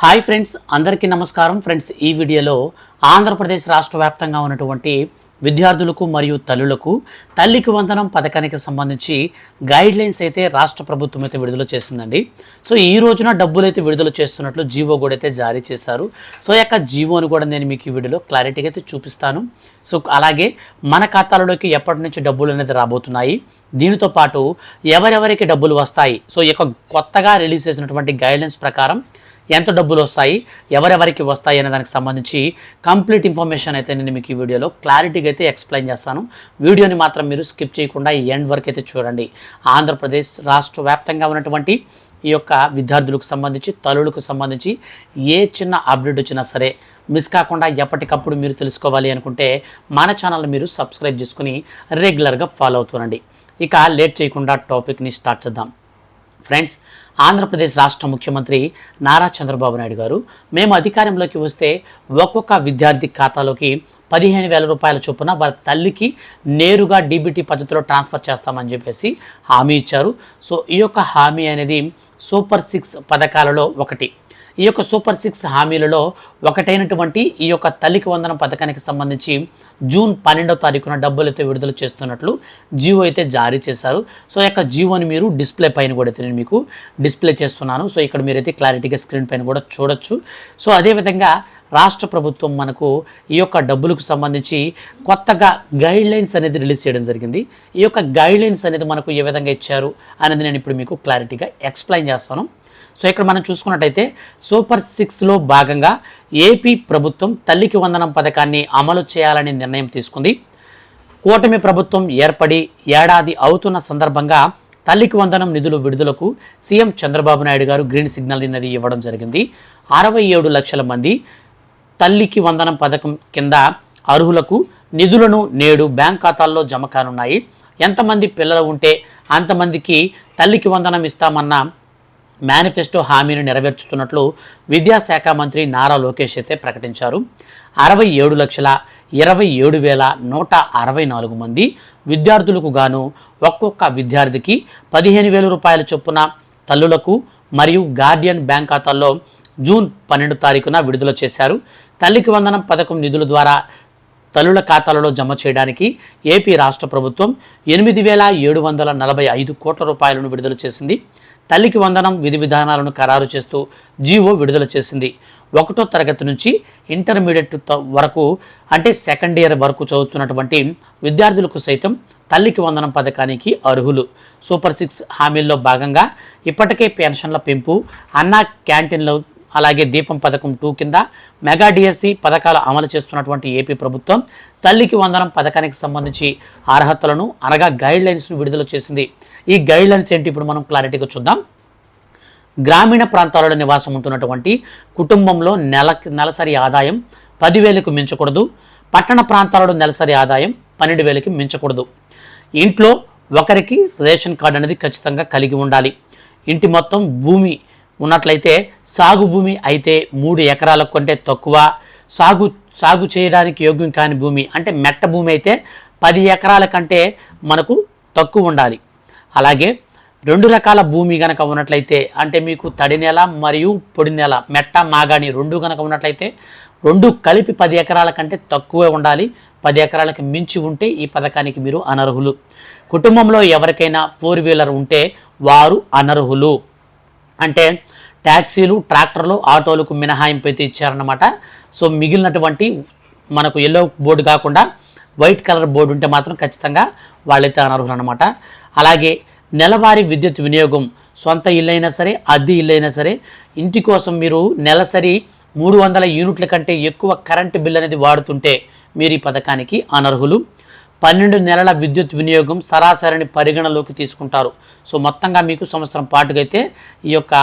Hi friends అందరికీ నమస్కారం. Friends ఈ వీడియోలో ఆంధ్రప్రదేశ్ రాష్ట్ర వ్యాప్తంగా ఉన్నటువంటి విద్యార్థులకు మరియు తల్లులకు తల్లికి వందనం పథకానికి సంబంధించి గైడ్ లైన్స్ అయితే రాష్ట్ర ప్రభుత్వం అయితే విడుదల చేసిందండి. సో ఈ రోజున డబ్బులు అయితే విడుదల చేస్తున్నట్లు జీవో కూడా అయితే జారీ చేశారు. సో యొక్క జీవోని కూడా నేను మీకు ఈ వీడియోలో క్లారిటీగా అయితే చూపిస్తాను. సో అలాగే మన ఖాతాలలోకి ఎప్పటి నుంచి డబ్బులు అనేది రాబోతున్నాయి దీనితో పాటు ఎవరెవరికి డబ్బులు వస్తాయి సో ఈ యొక్క కొత్తగా రిలీజ్ చేసినటువంటి గైడ్లైన్స్ ప్రకారం ఎంత డబ్బులు వస్తాయి ఎవరెవరికి వస్తాయి అనే దానికి సంబంధించి కంప్లీట్ ఇన్ఫర్మేషన్ అయితే నేను మీకు ఈ వీడియోలో క్లారిటీగా అయితే ఎక్స్ప్లెయిన్ చేస్తాను. వీడియోని మాత్రం మీరు స్కిప్ చేయకుండా ఎండ్ వరకు అయితే చూడండి. ఆంధ్రప్రదేశ్ రాష్ట్ర వ్యాప్తంగా ఉన్నటువంటి ఈ యొక్క విద్యార్థులకు సంబంధించి తల్లులకు సంబంధించి ఏ చిన్న అప్డేట్ వచ్చినా సరే మిస్ కాకుండా ఎప్పటికప్పుడు మీరు తెలుసుకోవాలి అనుకుంటే మన ఛానల్ మీరు సబ్స్క్రైబ్ చేసుకుని రెగ్యులర్గా ఫాలో అవుతుండండి ఇక లేట్ చేయకుండా టాపిక్ని స్టార్ట్ చేద్దాం. ఫ్రెండ్స్ ఆంధ్రప్రదేశ్ రాష్ట్ర ముఖ్యమంత్రి నారా చంద్రబాబు నాయుడు గారు. మేము అధికారంలోకి వస్తే ఒక్కొక్క విద్యార్థి ఖాతాలోకి పదిహేను వేల రూపాయల చొప్పున వాళ్ళ తల్లికి నేరుగా డీబీటీ పద్ధతిలో ట్రాన్స్ఫర్ చేస్తామని చెప్పేసి హామీ ఇచ్చారు. సో ఈ యొక్క హామీ అనేది సూపర్ సిక్స్ పథకాలలో ఒకటి. ఈ యొక్క సూపర్ సిక్స్ హామీలలో ఒకటైనటువంటి ఈ యొక్క తల్లికి వందనం పథకానికి సంబంధించి జూన్ పన్నెండవ తారీఖున డబ్బులు అయితే విడుదల చేస్తున్నట్లు జియో అయితే జారీ చేశారు. సో ఈ యొక్క జియోని మీరు డిస్ప్లే పైన కూడా అయితే నేను మీకు డిస్ప్లే చేస్తున్నాను. సో ఇక్కడ మీరైతే క్లారిటీగా స్క్రీన్ పైన కూడా చూడొచ్చు. సో అదేవిధంగా రాష్ట్ర ప్రభుత్వం మనకు ఈ యొక్క డబ్బులకు సంబంధించి కొత్తగా గైడ్ లైన్స్ అనేది రిలీజ్ చేయడం జరిగింది. ఈ యొక్క గైడ్ లైన్స్ అనేది మనకు ఏ విధంగా ఇచ్చారు అనేది నేను ఇప్పుడు మీకు క్లారిటీగా ఎక్స్ప్లెయిన్ చేస్తాను. సో ఇక్కడ మనం చూసుకున్నట్టయితే సూపర్ సిక్స్లో భాగంగా ఏపీ ప్రభుత్వం తల్లికి వందనం పథకాన్ని అమలు చేయాలని నిర్ణయం తీసుకుంది. కూటమి ప్రభుత్వం ఏర్పడి ఏడాది అవుతున్న సందర్భంగా తల్లికి వందనం నిధులు విడుదలకు సీఎం చంద్రబాబు నాయుడు గారు గ్రీన్ సిగ్నల్ అనేది ఇవ్వడం జరిగింది. అరవై ఏడు లక్షల మంది తల్లికి వందనం పథకం కింద అర్హులకు నిధులను నేడు బ్యాంక్ ఖాతాల్లో జమ కానున్నాయి. ఎంతమంది పిల్లలు ఉంటే అంతమందికి తల్లికి వందనం ఇస్తామన్న మేనిఫెస్టో హామీని నెరవేర్చుతున్నట్లు విద్యాశాఖ మంత్రి నారా లోకేష్ అయితే ప్రకటించారు. అరవై ఏడు లక్షల ఇరవై ఏడు వేల నూట అరవై నాలుగు మంది విద్యార్థులకు గాను ఒక్కొక్క విద్యార్థికి పదిహేను వేల రూపాయల చొప్పున తల్లులకు మరియు గార్డియన్ బ్యాంక్ ఖాతాల్లో జూన్ పన్నెండు తారీఖున విడుదల చేశారు. తల్లికి వందనం పథకం నిధుల ద్వారా తల్లుల ఖాతాలలో జమ చేయడానికి ఏపీ రాష్ట్ర ప్రభుత్వం ఎనిమిది వేల ఏడు వందల నలభై ఐదు కోట్ల రూపాయలను విడుదల చేసింది. తల్లికి వందనం విధి విధానాలను ఖరారు చేస్తూ జీవో విడుదల చేసింది. ఒకటో తరగతి నుంచి ఇంటర్మీడియట్ త- వరకు అంటే సెకండ్ ఇయర్ వరకు చదువుతున్నటువంటి విద్యార్థులకు సైతం తల్లికి వందనం పథకానికి అర్హులు. సూపర్ సిక్స్ హామీల్లో భాగంగా ఇప్పటికే పెన్షన్ల పెంపు అన్నా క్యాంటీన్లో అలాగే దీపం పథకం టూ కింద మెగా డిఎస్సి పథకాలు అమలు చేస్తున్నటువంటి ఏపీ ప్రభుత్వం తల్లికి వందనం పథకానికి సంబంధించి అర్హతలను అనగా గైడ్ లైన్స్ను విడుదల చేసింది. ఈ గైడ్ లైన్స్ ఏంటి ఇప్పుడు మనం క్లారిటీగా చూద్దాం. గ్రామీణ ప్రాంతాలలో నివాసం ఉంటున్నటువంటి కుటుంబంలో నెల నెలసరి ఆదాయం పదివేలకు మించకూడదు. పట్టణ ప్రాంతాలలో నెలసరి ఆదాయం పన్నెండు వేలకి మించకూడదు. ఇంట్లో ఒకరికి రేషన్ కార్డు అనేది ఖచ్చితంగా కలిగి ఉండాలి. ఇంటి మొత్తం భూమి ఉన్నట్లయితే సాగు భూమి అయితే మూడు ఎకరాల కంటే తక్కువ. సాగు సాగు చేయడానికి యోగ్యం కాని భూమి అంటే మెట్ట భూమి అయితే పది ఎకరాల కంటే మనకు తక్కువ ఉండాలి. అలాగే రెండు రకాల భూమి గనక ఉన్నట్లయితే అంటే మీకు తడి నేల మరియు పొడి నేల మెట్ట మాగాణి రెండు గనక ఉన్నట్లయితే రెండు కలిపి పది ఎకరాల కంటే తక్కువే ఉండాలి. పది ఎకరాలకు మించి ఉంటే ఈ పథకానికి మీరు అనర్హులు. కుటుంబంలో ఎవరికైనా ఫోర్ వీలర్ ఉంటే వారు అనర్హులు. అంటే ట్యాక్సీలు ట్రాక్టర్లు ఆటోలకు మినహాయింపు అయితే ఇచ్చారనమాట సో మిగిలినటువంటి మనకు ఎల్లో బోర్డు కాకుండా వైట్ కలర్ బోర్డు ఉంటే మాత్రం ఖచ్చితంగా వాళ్ళైతే అనర్హులు అనమాట అలాగే నెలవారీ విద్యుత్ వినియోగం సొంత ఇల్లైనా సరే అద్దె ఇల్లైనా సరే ఇంటి కోసం మీరు నెలసరి మూడు వందల యూనిట్ల కంటే ఎక్కువ కరెంటు బిల్ అనేది వాడుతుంటే మీరు ఈ పథకానికి అనర్హులు. పన్నెండు నెలల విద్యుత్ వినియోగం సరాసరిని పరిగణలోకి తీసుకుంటారు. సో మొత్తంగా మీకు సంవత్సరం పాటుగా అయితే ఈ యొక్క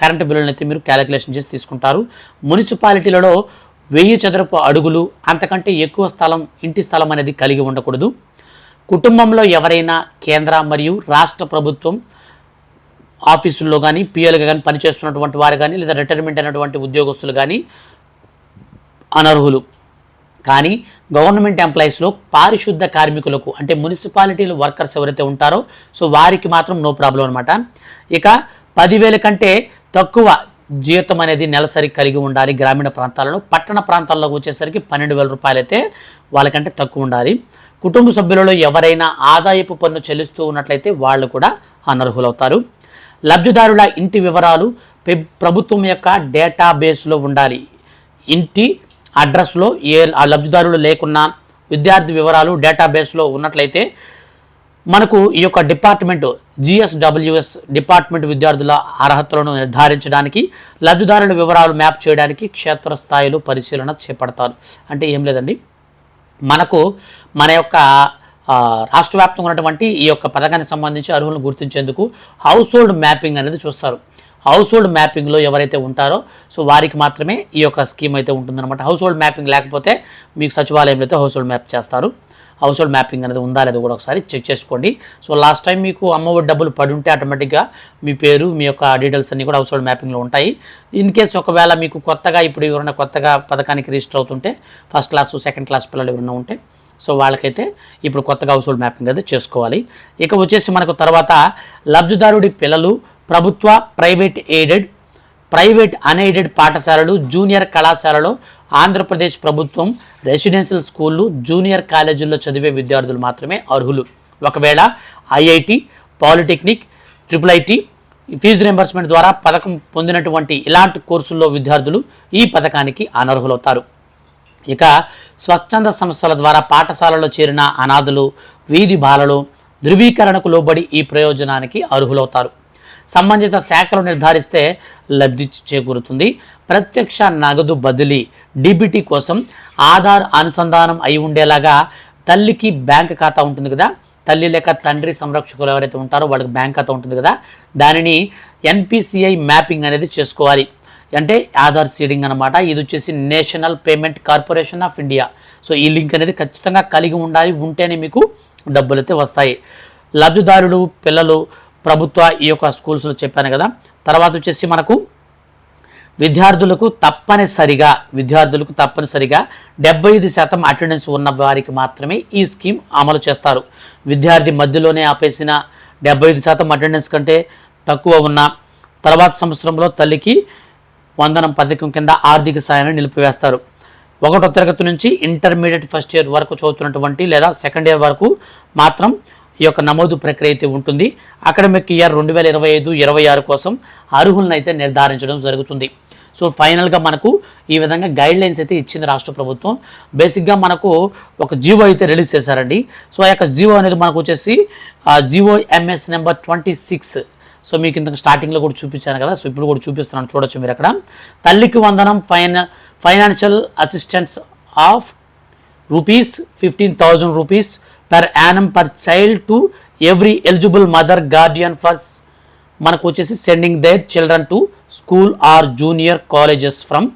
కరెంటు బిల్లులను అయితే మీరు క్యాలిక్యులేషన్ చేసి తీసుకుంటారు. మున్సిపాలిటీలలో వెయ్యి చదరపు అడుగులు అంతకంటే ఎక్కువ స్థలం ఇంటి స్థలం అనేది కలిగి ఉండకూడదు. కుటుంబంలో ఎవరైనా కేంద్ర మరియు రాష్ట్ర ప్రభుత్వం ఆఫీసుల్లో కానీ పిఎల్గా కానీ పనిచేస్తున్నటువంటి వారు కానీ లేదా రిటైర్మెంట్ అయినటువంటి ఉద్యోగస్తులు కానీ అనర్హులు. కానీ గవర్నమెంట్ ఎంప్లాయీస్లో పారిశుద్ధ కార్మికులకు అంటే మున్సిపాలిటీలు వర్కర్స్ ఎవరైతే ఉంటారో సో వారికి మాత్రం నో ప్రాబ్లం అనమాట ఇక పదివేల కంటే తక్కువ జీతం అనేది నెలసరి కలిగి ఉండాలి గ్రామీణ ప్రాంతాలలో. పట్టణ ప్రాంతాల్లోకి వచ్చేసరికి పన్నెండు వేల రూపాయలు అయితే వాళ్ళకంటే తక్కువ ఉండాలి. కుటుంబ సభ్యులలో ఎవరైనా ఆదాయపు పన్ను చెల్లిస్తూ ఉన్నట్లయితే వాళ్ళు కూడా అనర్హులవుతారు. లబ్ధిదారుల ఇంటి వివరాలు ప్రభుత్వం యొక్క డేటాబేస్లో ఉండాలి. ఇంటి అడ్రస్లో ఏ ఆ లబ్ధిదారులు లేకున్నా విద్యార్థి వివరాలు డేటాబేస్లో ఉన్నట్లయితే మనకు ఈ యొక్క డిపార్ట్మెంట్ జిఎస్డబ్ల్యూఎస్ డిపార్ట్మెంట్ విద్యార్థుల అర్హతలను నిర్ధారించడానికి లబ్ధిదారుల వివరాలు మ్యాప్ చేయడానికి క్షేత్రస్థాయిలో పరిశీలన చేపడతారు. అంటే ఏం లేదండి. మనకు మన యొక్క రాష్ట్ర వ్యాప్తంగా ఉన్నటువంటి ఈ యొక్క పథకానికి సంబంధించి అర్హులను గుర్తించేందుకు హౌస్ హోల్డ్ మ్యాపింగ్ అనేది చూస్తారు. హౌస్ హోల్డ్ మ్యాపింగ్లో ఎవరైతే ఉంటారో సో వారికి మాత్రమే ఈ యొక్క స్కీమ్ అయితే ఉంటుందన్నమాట. హౌస్ హోల్డ్ మ్యాపింగ్ లేకపోతే మీకు సచివాలయంలో అయితే హౌస్ హోల్డ్ మ్యాప్ చేస్తారు. హౌస్ హోల్డ్ మ్యాపింగ్ అనేది ఉందా లేదో కూడా ఒకసారి చెక్ చేసుకోండి. సో లాస్ట్ టైం మీకు అమ్మఒడి డబ్బులు పడి ఉంటే ఆటోమేటిక్గా మీ పేరు మీ యొక్క డీటెయిల్స్ అన్నీ కూడా హౌస్ హోల్డ్ మ్యాపింగ్లో ఉంటాయి. ఇన్ కేస్ ఒకవేళ మీకు కొత్తగా ఇప్పుడు ఎవరైనా కొత్తగా పథకానికి రిజిస్టర్ అవుతుంటే ఫస్ట్ క్లాస్ సెకండ్ క్లాస్ పిల్లలు ఎవరైనా ఉంటే సో వాళ్ళకైతే ఇప్పుడు కొత్తగా హౌస్ హోల్డ్ మ్యాపింగ్ అయితే చేసుకోవాలి. ఇక వచ్చేసి మనకు తర్వాత లబ్ధిదారుడి పిల్లలు ప్రభుత్వ ప్రైవేట్ ఎయిడెడ్ ప్రైవేట్ అన్ఎయిడెడ్ పాఠశాలలు జూనియర్ కళాశాలలో ఆంధ్రప్రదేశ్ ప్రభుత్వం రెసిడెన్షియల్ స్కూళ్ళు జూనియర్ కాలేజీల్లో చదివే విద్యార్థులు మాత్రమే అర్హులు. ఒకవేళ IIT polytechnic triple IT fee reimbursement ద్వారా పథకం పొందినటువంటి ఇలాంటి కోర్సుల్లో విద్యార్థులు ఈ పథకానికి అనర్హులవుతారు. ఇక స్వచ్ఛంద సంస్థల ద్వారా పాఠశాలలో చేరిన అనాథులు వీధి బాలలు ధృవీకరణకు లోబడి ఈ ప్రయోజనానికి అర్హులవుతారు. సంబంధిత శాఖలు నిర్ధారిస్తే లబ్ధి చేకూరుతుంది. ప్రత్యక్ష నగదు బదిలీ డిబిటీ కోసం ఆధార్ అనుసంధానం అయి ఉండేలాగా తల్లికి బ్యాంక్ ఖాతా ఉంటుంది కదా? తల్లి లేక తండ్రి సంరక్షకులు ఎవరైతే ఉంటారో వాళ్ళకి బ్యాంక్ ఖాతా ఉంటుంది కదా? దానిని ఎన్పిసిఐ మ్యాపింగ్ అనేది చేసుకోవాలి. అంటే ఆధార్ సీడింగ్ అనమాట ఇది వచ్చేసి National Payment Corporation of India. So ఈ లింక్ అనేది ఖచ్చితంగా కలిగి ఉండాలి. ఉంటేనే మీకు డబ్బులు అయితే వస్తాయి. లబ్ధిదారులు పిల్లలు ప్రభుత్వ ఈ యొక్క స్కూల్స్లో చెప్పాను కదా. తర్వాత వచ్చేసి మనకు విద్యార్థులకు తప్పనిసరిగా విద్యార్థులకు తప్పనిసరిగా డెబ్బై ఐదు శాతం అటెండెన్స్ ఉన్న వారికి మాత్రమే ఈ స్కీమ్ అమలు చేస్తారు. విద్యార్థి మధ్యలోనే ఆపేసిన డెబ్బై ఐదు శాతం అటెండెన్స్ కంటే తక్కువ ఉన్న తర్వాత సంవత్సరంలో తల్లికి వందనం పథకం కింద ఆర్థిక సాయాన్ని నిలిపివేస్తారు. ఒకటో తరగతి నుంచి ఇంటర్మీడియట్ ఫస్ట్ ఇయర్ వరకు చదువుతున్నటువంటి లేదా సెకండ్ ఇయర్ వరకు మాత్రం ఈ యొక్క నమోదు ప్రక్రియ అయితే ఉంటుంది. అకాడమిక్ ఇయర్ రెండు వేల ఇరవై ఐదు ఇరవై ఆరు కోసం అర్హులను అయితే నిర్ధారించడం జరుగుతుంది. సో ఫైనల్గా మనకు ఈ విధంగా గైడ్ లైన్స్ అయితే ఇచ్చింది రాష్ట్ర ప్రభుత్వం. బేసిక్గా మనకు ఒక జీవో అయితే రిలీజ్ చేశారండి. సో ఆ యొక్క జీవో అనేది మనకు వచ్చేసి GO MS number twenty six. So మీకు ఇంతకు స్టార్టింగ్లో కూడా చూపించాను కదా. సో ఇప్పుడు కూడా చూపిస్తున్నాను. చూడొచ్చు మీరు అక్కడ. తల్లికి వందనం ఫైన financial assistance of rupees fifteen thousand rupees. Per annum per child to every eligible mother guardian for మనకు వచ్చేసి sending their children to school or junior colleges from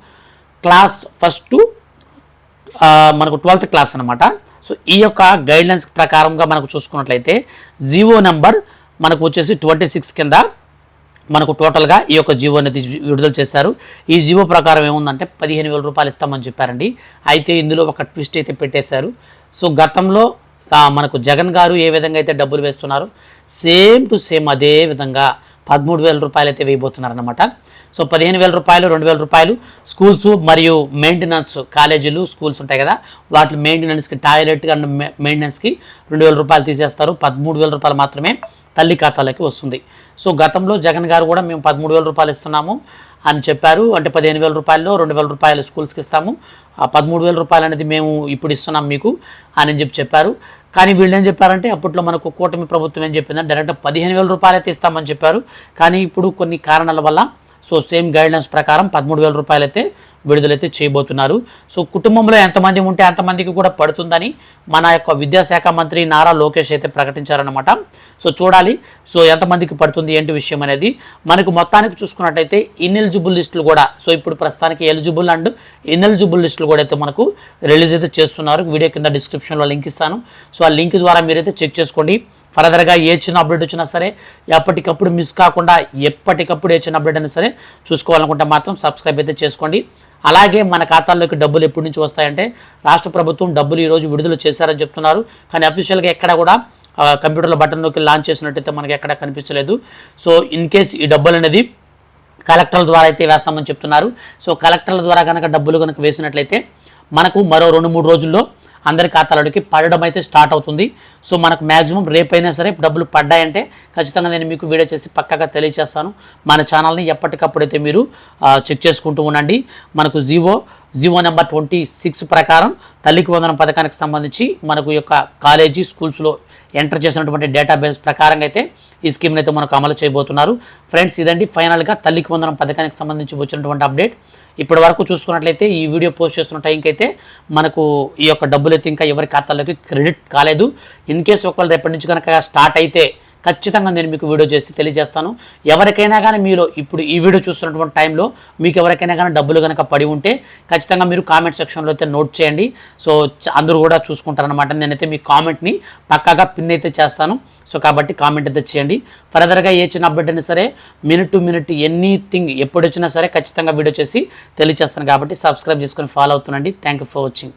class first to మనకు ట్వెల్త్ క్లాస్ అనమాట so ఈ యొక్క guidelines ప్రకారంగా మనకు చూసుకున్నట్లయితే GO number మనకు వచ్చేసి ట్వంటీ సిక్స్ కింద మనకు టోటల్గా ఈ యొక్క జీవో అనేది విడుదల చేశారు. ఈ జీవో ప్రకారం ఏముందంటే పదిహేను వేల రూపాయలు ఇస్తామని చెప్పారండి. అయితే ఇందులో ఒక ట్విస్ట్ అయితే పెట్టేశారు. సో గతంలో మనకు జగన్ గారు ఏ విధంగా అయితే డబ్బులు వేస్తున్నారు సేమ్ టు సేమ్ అదే విధంగా పదమూడు వేల రూపాయలు అయితే వేయబోతున్నారనమాట సో పదిహేను వేల రూపాయలు రెండు వేల రూపాయలు స్కూల్స్ మరియు మెయింటెనెన్స్ కాలేజీలు స్కూల్స్ ఉంటాయి కదా వాటి మెయింటెనెన్స్కి టాయిలెట్ అండ్ మెయింటెనెన్స్కి రెండు వేల రూపాయలు తీసేస్తారు. పదమూడు వేల రూపాయలు మాత్రమే తల్లి ఖాతాలోకి వస్తుంది. సో గతంలో జగన్ గారు కూడా మేము పదమూడు వేల రూపాయలు ఇస్తున్నాము. అని చెప్పారు. అంటే పదిహేను వేల రూపాయల్లో రెండు వేల రూపాయలు స్కూల్స్కి ఇస్తాము. ఆ పదమూడు వేల రూపాయలు అనేది మేము ఇప్పుడు ఇస్తున్నాం మీకు అని చెప్పి చెప్పారు. కానీ వీళ్ళు ఏం చెప్పారంటే అప్పట్లో మనకు కూటమి ప్రభుత్వం ఏం చెప్పిందంటే డైరెక్ట్ పదిహేను వేల రూపాయలు అయితే ఇస్తామని చెప్పారు. కానీ ఇప్పుడు కొన్ని కారణాల వల్ల సో సేమ్ గైడ్లైన్స్ ప్రకారం పదమూడు వేల రూపాయలు అయితే విడుదలైతే చేయబోతున్నారు. సో కుటుంబంలో ఎంతమంది ఉంటే అంతమందికి కూడా పడుతుందని మన యొక్క విద్యాశాఖ మంత్రి నారా లోకేష్ అయితే ప్రకటించారనమాట సో చూడాలి సో ఎంతమందికి పడుతుంది ఏంటి విషయం అనేది. మనకు మొత్తానికి చూసుకున్నట్టయితే ఇన్ఎలిజిబుల్ లిస్టులు కూడా సో ఇప్పుడు ప్రస్తుతానికి ఎలిజిబుల్ అండ్ ఇన్ఎలిజిబుల్ లిస్టులు కూడా అయితే మనకు రిలీజ్ అయితే చేస్తున్నారు. వీడియో కింద డిస్క్రిప్షన్లో లింక్ ఇస్తాను. సో ఆ లింక్ ద్వారా మీరైతే చెక్ చేసుకోండి. ఫర్దర్గా ఏ చిన్న అప్డేట్ వచ్చినా సరే ఎప్పటికప్పుడు మిస్ కాకుండా ఎప్పటికప్పుడు ఏ చిన్న అప్డేట్ అయినా సరే చూసుకోవాలనుకుంటే మాత్రం సబ్స్క్రైబ్ అయితే చేసుకోండి. అలాగే మన ఖాతాల్లోకి డబ్బులు ఎప్పటి నుంచి వస్తాయంటే రాష్ట్ర ప్రభుత్వం డబ్బులు ఈరోజు విడుదల చేశారని చెప్తున్నారు. కానీ అఫీషియల్గా ఎక్కడ కూడా కంప్యూటర్ల కంప్యూటర్లో లాంచ్ చేసినట్టయితే మనకి ఎక్కడ కనిపించలేదు. సో ఇన్ కేస్ ఈ డబ్బులు అనేది కలెక్టర్ల ద్వారా అయితే వేస్తామని చెప్తున్నారు. సో కలెక్టర్ల ద్వారా కనుక డబ్బులు కనుక వేసినట్లయితే మనకు మరో రెండు మూడు రోజుల్లో అందరి ఖాతాలోకి పడడం అయితే స్టార్ట్ అవుతుంది. సో మనకు మ్యాక్సిమం రేపైనా సరే డబ్బులు పడ్డాయంటే ఖచ్చితంగా నేను మీకు వీడియో చేసి పక్కగా తెలియజేస్తాను. మన ఛానల్ని ఎప్పటికప్పుడైతే మీరు చెక్ చేసుకుంటూ ఉండండి. మనకు GO GO number twenty six ప్రకారం తల్లికి వందనం పథకానికి సంబంధించి మనకు యొక్క కాలేజీ స్కూల్స్లో ఎంటర్ చేసినటువంటి డేటాబేస్ ప్రకారంగా అయితే ఈ స్కీమ్ని అయితే మనకు అమలు చేయబోతున్నారు. ఫ్రెండ్స్ ఇదండి ఫైనల్గా తల్లికి వందనం పథకానికి సంబంధించి వచ్చినటువంటి అప్డేట్ ఇప్పటి వరకు చూసుకున్నట్లయితే ఈ వీడియో పోస్ట్ చేస్తున్న టైంకి అయితే మనకు ఈ యొక్క డబ్బులు అయితే ఇంకా ఎవరి ఖాతాలోకి క్రెడిట్ కాలేదు. ఇన్ కేసు ఒకవేళ రేపటి నుంచి కనుక స్టార్ట్ అయితే ఖచ్చితంగా నేను మీకు వీడియో చేసి తెలియజేస్తాను. ఎవరికైనా కానీ మీలో ఇప్పుడు ఈ వీడియో చూస్తున్నటువంటి టైంలో మీకు ఎవరికైనా కానీ డబ్బులు కనుక పడి ఉంటే ఖచ్చితంగా మీరు కామెంట్ సెక్షన్లో అయితే నోట్ చేయండి. సో అందరూ కూడా చూసుకుంటారనమాట నేనైతే మీ కామెంట్ని పక్కాగా పిన్ అయితే చేస్తాను. సో కాబట్టి కామెంట్ అయితే చేయండి. ఫర్దర్గా ఏ చిన్న అప్డేట్ అయినా సరే మినిట్ టు మినిట్ ఎనీథింగ్ ఎప్పుడు వచ్చినా సరే ఖచ్చితంగా వీడియో చేసి తెలియజేస్తాను కాబట్టి సబ్స్క్రైబ్ చేసుకొని follow అవుతుండండి. Thank you for watching.